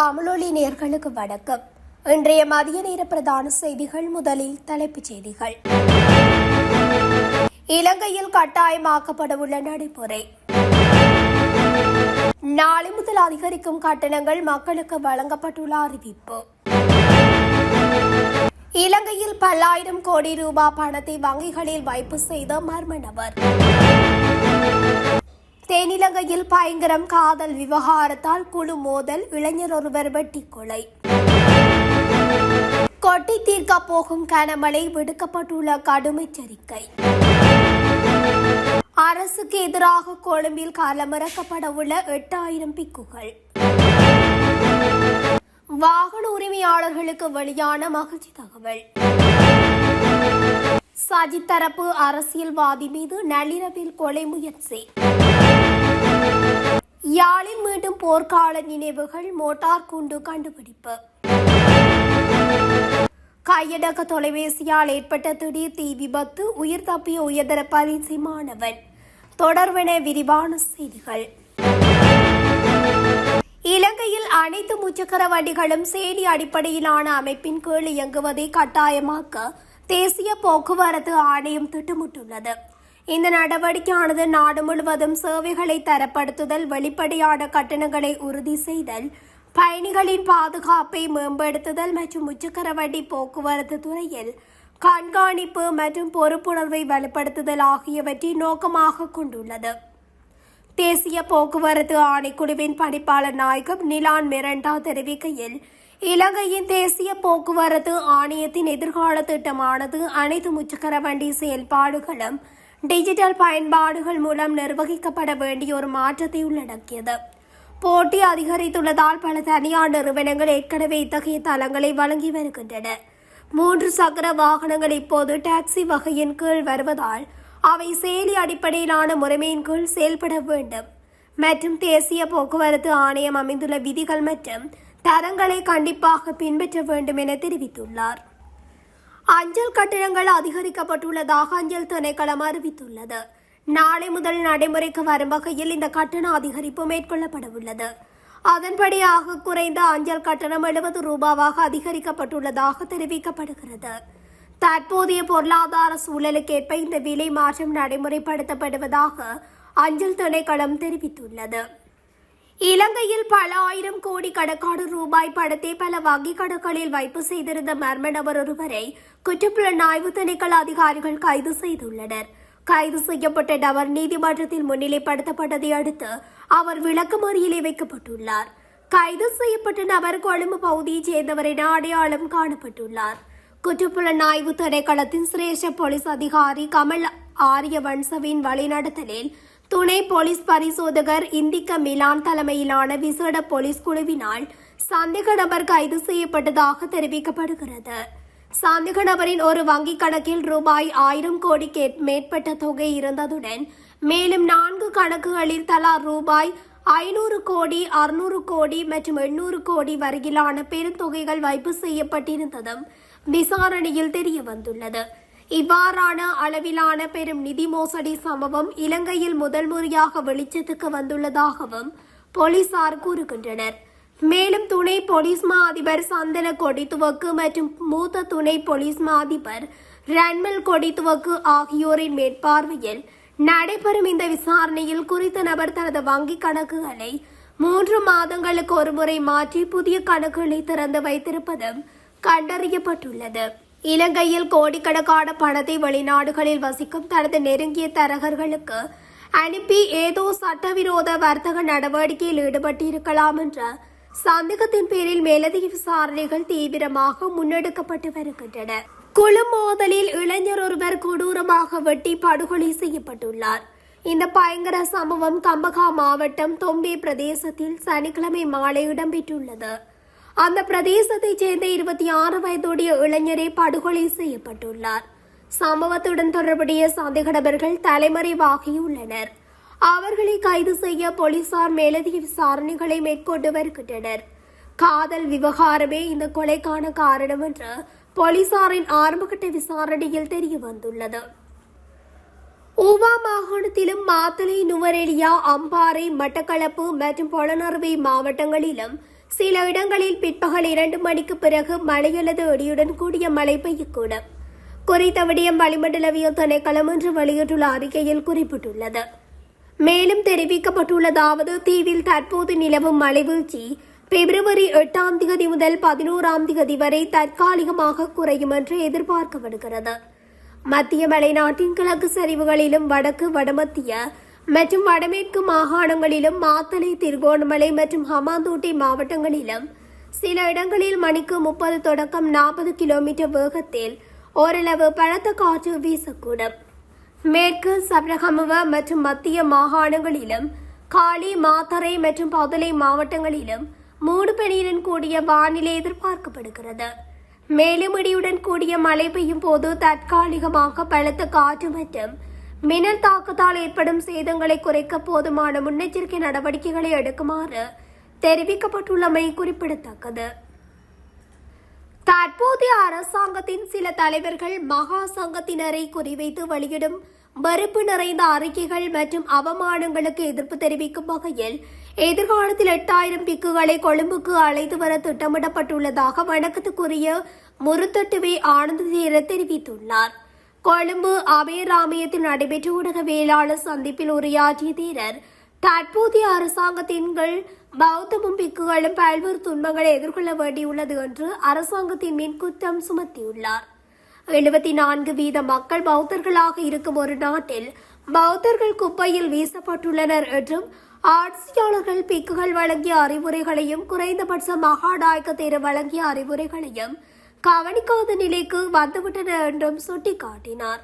தமிழொலி நேர்களுக்கு வணக்கம். இன்றைய மதிய நேர பிரதான செய்திகள் முதலில் தலைப்புச் செய்திகள். இலங்கையில் கட்டாயமாக்கப்படவுள்ள நடைமுறை. நாளை முதல் அதிகரிக்கும் கட்டணங்கள் மக்களுக்கு வழங்கப்பட்டுள்ள அறிவிப்பு. இலங்கையில் பல்லாயிரம் கோடி ரூபாய் பணத்தை வங்கிகளில் வைப்பு செய்த மர்ம நபர். தென்னிலங்கையில் பயங்கரம் காதல் விவகாரத்தால் குழு மோதல் இளைஞர் ஒருவர் வெட்டி கொலை. கொட்டி தீர்க்க போகும் கனமழை விடுக்கப்பட்டுள்ள கடும் எச்சரிக்கை. அரசுக்கு எதிராக கொழும்பில் களமிறக்கப்பட உள்ள எட்டாயிரம் பிக்குகள். வாகன உரிமையாளர்களுக்கு வெளியான மகிழ்ச்சி தகவல். சஜித் தரப்பு அரசியல்வாதி மீது நள்ளிரவில் கொலை முயற்சி. போர்க்கால நினைவுகள் மோட்டார் குண்டு கண்டுபிடிப்பு. கையடக்க தொலைபேசியால் ஏற்பட்ட திடீர் தீ விபத்து உயிர் தப்பிய உயர்தர பரிசு மாணவன். தொடர்பென விரிவான செய்திகள். இலங்கையில் அனைத்து முச்சக்கர வண்டிகளும் சேடி அடிப்படையிலான அமைப்பின் கீழ் இயங்குவதை கட்டாயமாக்க தேசிய போக்குவரத்து ஆணையம் திட்டமிட்டுள்ளது. இந்த நடவடிக்கையானது நாடு முழுவதும் சேவைகளை தரப்படுத்துதல் வெளிப்படையான கட்டணங்களை உறுதி செய்தல் பயணிகளின் பாதுகாப்பை மேம்படுத்துதல் மற்றும் உச்சக்கரவண்டி போக்குவரத்து துறையில் கண்காணிப்பு மற்றும் பொறுப்புணர்வை வலுப்படுத்துதல் ஆகியவற்றை நோக்கமாக கொண்டுள்ளது. தேசிய போக்குவரத்து ஆணைக்குழுவின் பணிப்பாளர் நாயகம் நிலான் மிரண்டா தெரிவிக்கையில் இலங்கையின் தேசிய போக்குவரத்து ஆணையத்தின் எதிர்கால திட்டமானது அனைத்து முச்சக்கர வண்டி செயல்பாடுகளும் டிஜிட்டல் பயன்பாடுகள் மூலம் நிர்வகிக்கப்பட வேண்டிய ஒரு மாற்றத்தை உள்ளடக்கியது. போட்டி அதிகரித்துள்ளதால் பல தனியார் நிறுவனங்கள் ஏற்கனவே இத்தகைய தளங்களை வழங்கி வருகின்றன. மூன்று சக்கர வாகனங்கள் இப்போது டாக்ஸி வகையின் கீழ் வருவதால் அவை செயலி அடிப்படையிலான முறைமையின் கீழ் செயல்பட வேண்டும். மற்றும் தேசிய போக்குவரத்து ஆணையம் அமைந்துள்ள விதிகள் மற்றும் தரங்களை கண்டிப்பாக பின்பற்ற வேண்டும் என தெரிவித்துள்ளார். அஞ்சல் கட்டணங்கள் அதிகரிக்கப்பட்டுள்ளதாக அஞ்சல் திணைக்களம் அறிவித்துள்ளது. நாளை முதல் நடைமுறைக்கு வரும் வகையில் இந்த கட்டண அதிகரிப்பு மேற்கொள்ளப்பட உள்ளது அதன்படியாக குறைந்த அஞ்சல் கட்டணம் எழுபது ரூபாவாக அதிகரிக்கப்பட்டுள்ளதாக தெரிவிக்கப்படுகிறது. தற்போதைய பொருளாதார சூழலுக்கேற்ப இந்த விலை மாற்றம் நடைமுறைப்படுத்தப்படுவதாக அஞ்சல் திணைக்களம் தெரிவித்துள்ளது. இலங்கையில் பல ஆயிரம் கோடி கணக்கான ரூபாய் பணத்தை பல வங்கிக் கணக்குகளில் வைப்பு செய்திருந்த மர்ம நபர் ஒருவரை குற்றப்புலனாய்வு திணைக்கள அதிகாரிகள் கைது செய்துள்ளனர். கைது செய்யப்பட்ட நபர் நீதிமன்றத்தில் முன்னிலைப்படுத்தப்பட்டதை அடுத்து அவர் விளக்கமறியலில் வைக்கப்பட்டுள்ளார். கைது செய்யப்பட்ட நபர் கொழும்பு பகுதியைச் சேர்ந்தவர் என அடையாளம் காணப்பட்டுள்ளார். குற்றப்புலனாய்வு திணைக்களத்தின் சிரேஷ்ட போலீஸ் அதிகாரி கமல் ஆரியவன்சவின் வழிநடத்தலில் துணை போலீஸ் பரிசோதகர் இந்திக்க மிலான் தலைமையிலான விசேட போலீஸ் குழுவினால் சந்தேக நபர் கைது செய்யப்பட்டதாக தெரிவிக்கப்படுகிறது. சந்தேக நபரின் ஒரு வங்கிக் கணக்கில் ரூபாய் ஆயிரம் கோடி மேற்பட்ட தொகை இருந்ததுடன் மேலும் நான்கு கணக்குகளில் தலா ரூபாய் ஐநூறு கோடி அறுநூறு கோடி மற்றும் எண்ணூறு கோடி வரையிலான பெருந்தொகைகள் வைப்பு செய்யப்பட்டிருந்ததும் விசாரணையில் தெரிய வந்துள்ளது இவ்வாறான அளவிலான பெரும் நிதி மோசடி சம்பவம் இலங்கையில் முதல் முறையாக வெளிச்சத்துக்கு வந்துள்ளதாகவும் போலீசார் கூறுகின்றனர். மேலும் துணை போலீஸ் மா அதிபர் சந்தன கொடித்துவக்கு மற்றும் மூத்த துணை போலீஸ் மா அதிபர் ரன்மல் கொடித்துவக்கு ஆகியோரின் மேற்பார்வையில் நடைபெறும் இந்த விசாரணையில் குறித்த நபர் தனது வங்கிக் கணக்குகளை மூன்று மாதங்களுக்கு ஒருமுறை மாற்றி புதிய கணக்குகளை திறந்து வைத்திருப்பதும் கண்டறியப்பட்டுள்ளது. இலங்கையில் கோடிக்கணக்கான பணத்தை வெளிநாடுகளில் வசிக்கும் தனது நெருங்கிய தரகர்களுக்கு அனுப்பி ஏதோ சட்டவிரோத வர்த்தக நடவடிக்கையில் ஈடுபட்டிருக்கலாம் என்ற சந்தேகத்தின் பேரில் மேலதிக விசாரணைகள் தீவிரமாக முன்னெடுக்கப்பட்டு வருகின்றன. குழு மோதலில் இளைஞர் ஒருவர் கொடூரமாக வெட்டி படுகொலை செய்யப்பட்டுள்ளார். இந்த பயங்கர சம்பவம் கம்பகா மாவட்டம் தொம்பே பிரதேசத்தில் சனிக்கிழமை மாலை இடம்பெற்றுள்ளது. அந்த பிரதேசத்தைச் சேர்ந்த இருபத்தி ஆறு வயதுடைய இளைஞரே படுகொலை செய்யப்பட்டுள்ளார். சம்பவத்துடன் தொடர்புடைய சந்தேக நபர்கள் தலைமறைவாகியுள்ளனர். அவர்களை கைது செய்ய போலீசார் மேலதிக விசாரணைகளை மேற்கொண்டு வருகின்றனர். காதல் விவகாரமே இந்த கொலைக்கான காரணம் என்று போலீசாரின் ஆரம்பகட்ட விசாரணையில் தெரிய வந்துள்ளது ஊவா மாகாணத்திலும் மாத்தளை நுவரெலியா அம்பாறை மட்டக்களப்பு மற்றும் பொலனறுவை மாவட்டங்களிலும் சில இடங்களில் பிற்பகல் இரண்டு மணிக்கு பிறகு மழை அல்லது இடியுடன் கூடிய மழை பெய்யக்கூடும். குறித்த விடயம் வளிமண்டலவியல் திணைக்களம் இன்று வெளியிட்டுள்ள அறிக்கையில் குறிப்பிட்டுள்ளது. மேலும் தெரிவிக்கப்பட்டுள்ளதாவது தீவில் தற்போது நிலவும் மலைவீழ்ச்சி பிப்ரவரி எட்டாம் திகதி முதல் பதினோராம் திகதி வரை தற்காலிகமாக குறையும் என்று எதிர்பார்க்கப்படுகிறது. மத்திய மலைநாட்டின் கிழக்கு சரிவுகளிலும் வடக்கு வடமத்திய மற்றும் வடமேற்கு மாகாணங்களிலும் மாத்தளை திருகோணமலை மற்றும் ஹமாந்தோட்டை மாவட்டங்களிலும் சில இடங்களில் மணிக்கு முப்பது தொடக்கம் நாற்பது கிலோமீட்டர் வேகத்தில் ஓரளவு பலத்த காற்று வீசக்கூடும். மேற்கு சப்ரகமுவ மற்றும் மத்திய மாகாணங்களிலும் காலி மாத்தரை மற்றும் பதுளை மாவட்டங்களிலும் மூடு பனியுடன் கூடிய வானிலை எதிர்பார்க்கப்படுகிறது. மேலும் இடியுடன் கூடிய மழை பெய்யும் போது தற்காலிகமாக பலத்த காற்று மற்றும் மின்னல் தாக்குதால் ஏற்படும் சேதங்களை குறைக்க போதுமான முன்னெச்சரிக்கை நடவடிக்கைகளை எடுக்குமாறு தெரிவிக்கப்பட்டுள்ளமை குறிப்பிடத்தக்கது. தற்போதைய அரசாங்கத்தின் சில தலைவர்கள் மகா சங்கத்தினரை குறிவைத்து வெளியிடும் வறுப்பு நிறைந்த அறிக்கைகள் மற்றும் அவமானங்களுக்கு எதிர்ப்பு தெரிவிக்கும் வகையில் எதிர்காலத்தில் எட்டாயிரம் பிக்குகளை கொழும்புக்கு அழைத்து வர திட்டமிடப்பட்டுள்ளதாக வணக்கத்துக்குரிய முருத்தட்டுவே ஆனந்த தீர தெரிவித்துள்ளார். கொழும்பு அபயராமயத்தில் நடைபெற்ற ஊடகவியலாளர் சந்திப்பில் உரையாற்றிய தீரர் தற்போதைய அரசாங்கத்தின் பௌத்தமும் பிக்குகளும் பல்வேறு துன்பங்களை எதிர்கொள்ள வேண்டியுள்ளது என்று அரசாங்கத்தின் மீன் குற்றம் சுமத்தியுள்ளார். எழுபத்தி நான்கு வீத மக்கள் பௌத்தர்களாக இருக்கும் ஒரு நாட்டில் பௌத்தர்கள் குப்பையில் வீசப்பட்டுள்ளனர் என்றும் ஆட்சியாளர்கள் பிக்குகள் வழங்கிய அறிவுரைகளையும் குறைந்தபட்ச மகாநாயக்க தேர வழங்கிய அறிவுரைகளையும் கவனிக்காத நிலைக்கு வந்துவிட்டனர் என்றும் சுட்டிக்காட்டினார்.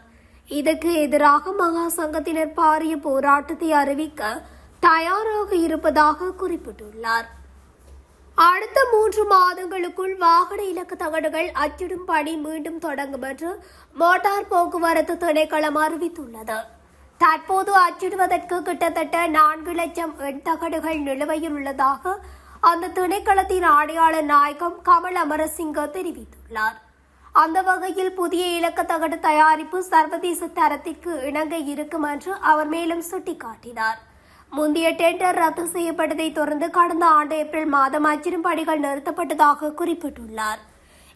இதற்கு எதிராக மகா சங்கத்தினர் பாரிய போராட்டத்தை அறிவிக்க தயாராக இருப்பதாக குறிப்பிட்டுள்ளார். அடுத்த மூன்று மாதங்களுக்குள் வாகன இலக்கு தகடுகள் அச்சிடும் பணி மீண்டும் தொடங்கும் என்று மோட்டார் போக்குவரத்து திணைக்களம் அறிவித்துள்ளது. தற்போது அச்சிடுவதற்கு கிட்டத்தட்ட நான்கு லட்சம் எண் தகடுகள் நிலுவையில் உள்ளதாக அந்த திணைக்களத்தின் ஆணையாளர் நாயகம் கமல் அமரசிங்க தெரிவித்துள்ளார். அந்த வகையில் புதிய இலக்க தகடு தயாரிப்பு சர்வதேச தரத்திற்கு இணங்க இருக்கும் என்று அவர் மேலும் சுட்டிக்காட்டினார். முந்தைய டெண்டர் ரத்து செய்யப்பட்டதை தொடர்ந்து கடந்த ஆண்டு ஏப்ரல் மாதம் அச்சிடும் பணிகள் நிறுத்தப்பட்டதாக குறிப்பிட்டுள்ளார்.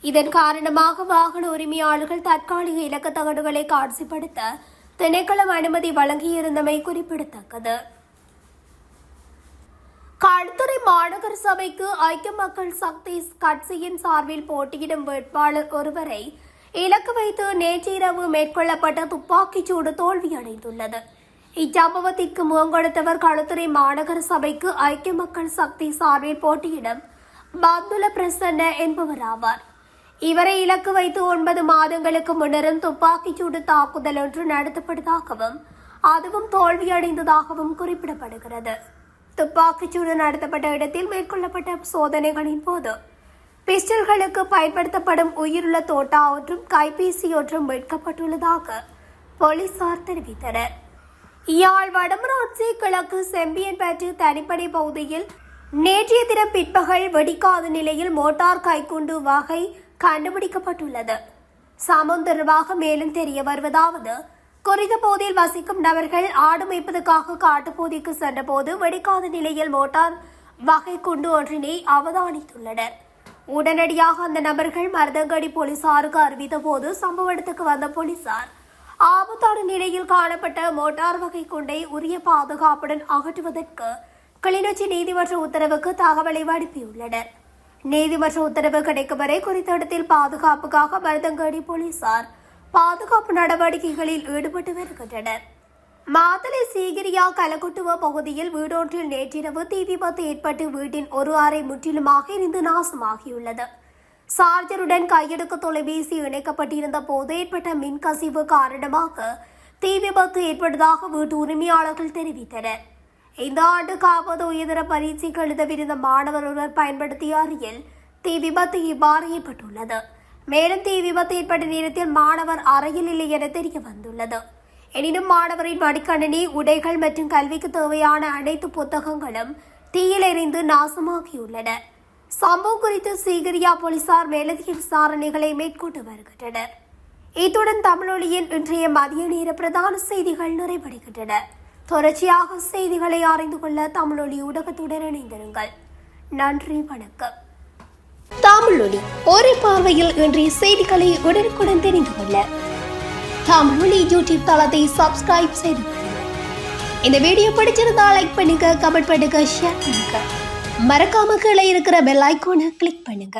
இதன் காரணமாக வாகன உரிமையாளர்கள் தற்காலிக இலக்க தகடுகளை காட்சிப்படுத்த திணைக்களம் அனுமதி வழங்கியிருந்தமை குறிப்பிடத்தக்கது. களுத்துறை மாநகர சபைக்கு ஐக்கிய மக்கள் சக்தி கட்சியின் சார்பில் போட்டியிடும் வேட்பாளர் ஒருவரை இலக்கு வைத்து நேற்றிரவு மேற்கொள்ளப்பட்ட துப்பாக்கிச்சூடு தோல்வியடைந்துள்ளது. இச்சம்பவத்திற்கு முகங்கொடுத்தவர் களுத்துறை மாநகர சபைக்கு ஐக்கிய மக்கள் சக்தி சார்பில் போட்டியிடும் பந்துல பிரசன்ன என்பவர் ஆவார். இவரை இலக்கு வைத்து ஒன்பது மாதங்களுக்கு முன்னரும் துப்பாக்கிச் சூடு தாக்குதல் ஒன்று நடத்தப்பட்டதாகவும் அதுவும் தோல்வியடைந்ததாகவும் குறிப்பிடப்படுகிறது. துப்பாக்கிச்சூடு நடத்தப்பட்ட இடத்தில் மேற்கொள்ளப்பட்ட சோதனைகளின் போது பிஸ்டல்களுக்கு பயன்படுத்தப்படும் உயிருள்ள தோட்டா ஒன்றும் கைபேசி ஒன்றும் மீட்கப்பட்டுள்ளதாக போலீசார் தெரிவித்தனர். இயாழ் வடமராட்சி கிழக்கு செம்பியன்பேட்டு தனிப்படை பகுதியில் நேற்றைய தினம் பிற்பகல் வெடிக்காத நிலையில் மோட்டார் கைக்குண்டு வகை கண்டுபிடிக்கப்பட்டுள்ளது. சமம் தொடர்பாக மேலும் தெரிய வருவதாவது குறித்த பகுதியில் வசிக்கும் நபர்கள் ஆடு மேய்ப்பதற்காக காட்டுப்பகுதிக்கு சென்றபோது வெடிக்காத நிலையில் மோட்டார் வகை குண்டு ஒன்றினை அவதானித்துள்ளனர். உடனடியாக அந்த நபர்கள் மருதங்கடி போலீசாருக்கு அறிவித்த போது சம்பவ இடத்துக்கு வந்த போலீசார் ஆபத்தான நிலையில் காணப்பட்ட மோட்டார் வகை குண்டை உரிய பாதுகாப்புடன் அகற்றுவதற்கு கிளிநொச்சி நீதிமன்ற உத்தரவுக்கு தகவலை அனுப்பியுள்ளனர் நீதிமன்ற உத்தரவு கிடைக்கும் வரை குறித்த இடத்தில் பாதுகாப்புக்காக மருதங்கடி போலீசார் பாதுகாப்பு நடவடிக்கைகளில் ஈடுபட்டு வருகின்றனர். மாத்தளை சீகிரியா கலக்குட்டுவ பகுதியில் வீடொன்றில் நேற்றிரவு தீ விபத்து ஏற்பட்டு வீட்டின் ஒரு அறை முற்றிலுமாக இருந்து நாசமாகியுள்ளது. சார்ஜருடன் கையெடுக்க தொலைபேசி இணைக்கப்பட்டிருந்த போது ஏற்பட்ட மின்கசிவு காரணமாக தீ விபத்து ஏற்பட்டதாக வீட்டு உரிமையாளர்கள் தெரிவித்தனர். இந்த ஆண்டு காப்பது உயர்தர பரீட்சைக்கு எழுதவிருந்த மாணவர் ஒருவர் பயன்படுத்திய அறையில் தீ விபத்து இவ்வாறு ஏற்பட்டுள்ளது. மேலும் தீ விபத்து ஏற்பட்ட நேரத்தில் மாணவர் அறையில் இல்லை என தெரிய வந்துள்ளது எனினும் மாணவரின் மடிக்கணினி உடைகள் மற்றும் கல்விக்கு தேவையான அனைத்து புத்தகங்களும் தீயில் எரிந்து நாசமாகியுள்ளன சம்பவம் குறித்து சீகிரியா போலீசார் மேலதிக விசாரணைகளை மேற்கொண்டு வருகின்றனர் இத்துடன் தமிழொலியின் இன்றைய மதிய நேர பிரதான செய்திகள் நிறைவடைகின்றன தொடர்ச்சியாக செய்திகளை அறிந்து கொள்ள தமிழொலி ஊடகத்துடன் இணைந்திருங்கள் நன்றி வணக்கம் தமிழொலி ஒரே பார்வையில் இன்றைய செய்திகளை உடனுக்குடன் தெரிந்து கொள்ள. தமிழொலி யூடியூப் தளத்தை சப்ஸ்கிரைப் செய்து இந்த வீடியோ பிடிச்சிருந்தா லைக் பண்ணுங்க கமெண்ட் பண்ணுங்க ஷேர் பண்ணுங்க. மறக்காம கீழே இருக்கிற பெல் ஐக்கோனை கிளிக் பண்ணுங்க.